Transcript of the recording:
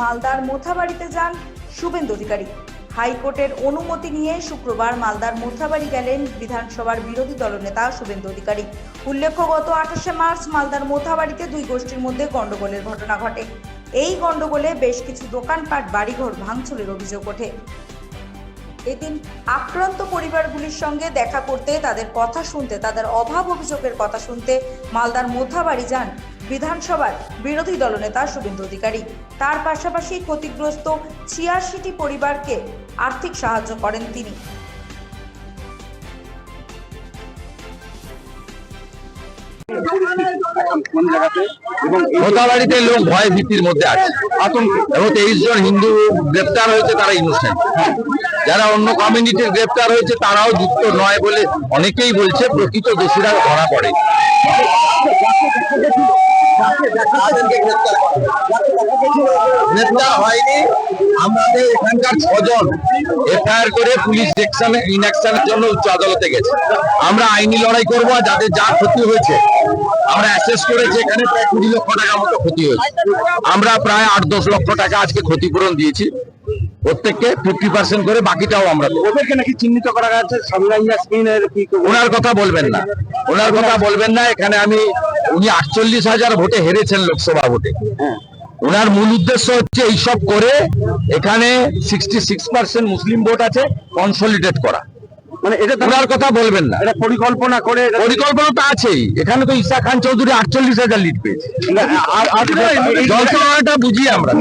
মালদার মোথাবাড়িতে যান শুভেন্দু অধিকারী। হাইকোর্টের অনুমতি নিয়ে শুক্রবার মালদার মোথাবাড়ি গেলেন বিধানসভার বিরোধী দলনেতা শুভেন্দু অধিকারী। উল্লেখ্য, গত আঠাশে মার্চ মালদার মোথাবাড়িতে দুই গোষ্ঠীর মধ্যে গণ্ডগোলের ঘটনা ঘটে। এই গণ্ডগোলে বেশ কিছু দোকানপাট, বাড়িঘর ভাঙচুরের অভিযোগ ওঠে। এদিন আক্রান্ত পরিবারগুলির সঙ্গে দেখা করতে তাদের কথা শুনতে, তাদের অভাব অভিযোগের কথা শুনতে মালদার মোথাবাড়ি যান বিধানসভার বিরোধী দলনেতা শুভেন্দু অধিকারী। তার পাশাপাশি ক্ষতিগ্রস্ত ছিয়াশিটি পরিবারকে আর্থিক সাহায্য করেন তিনি। মোতাবাড়িতে লোক ভয় ভীতির মধ্যে আছে। আতঙ্ক এবং তেইশ জন হিন্দু গ্রেপ্তার হয়েছে, তারা ইনোসেন্ট যারা অন্য কমিউনিটির গ্রেপ্তার হয়েছে, তারাও যুক্ত নয় বলে অনেকেই বলছে, প্রকৃত দোষীরা ধরা পড়ে। গ্রেপ্তার হয়নি। আমাদের এখানকার ছজন এফআইআর করে পুলিশ সেকশনে ইনঅ্যাকশনের জন্য উচ্চ আদালতে গেছে। আমরা আইনি লড়াই করব যাদের যা ক্ষতি হয়েছে আমরা অ্যাসেস করেছি এখানে প্রায় কুড়ি লক্ষ মতো ক্ষতি হয়েছে। আমরা প্রায় আট দশ লক্ষ টাকা আজকে ক্ষতিপূরণ দিয়েছি। প্রত্যেককে ফিফটি পার্সেন্ট করে বাকিটাও আমরা। ওদেরকে নাকি চিহ্নিত করা গেছে ওনার কথা বলবেন না। ওনার কথা বলবেন না। এখানে আমি উনি আটচল্লিশ হাজার ভোটে হেরেছেন লোকসভা ভোটে। ওনার মূল উদ্দেশ্য হচ্ছে এইসব করে এখানে সিক্সটি সিক্স পার্সেন্ট মুসলিম ভোট আছে কনসলিডেট করা। মানে এটা তো কথা বলবেন না। এটা পরিকল্পনা করে পরিকল্পনা তো আছেই। এখানে তো ঈশা খান চৌধুরী আটচল্লিশ হাজার লিড পেয়েছে। আর যন্ত্রণাটা বুঝি আমরা।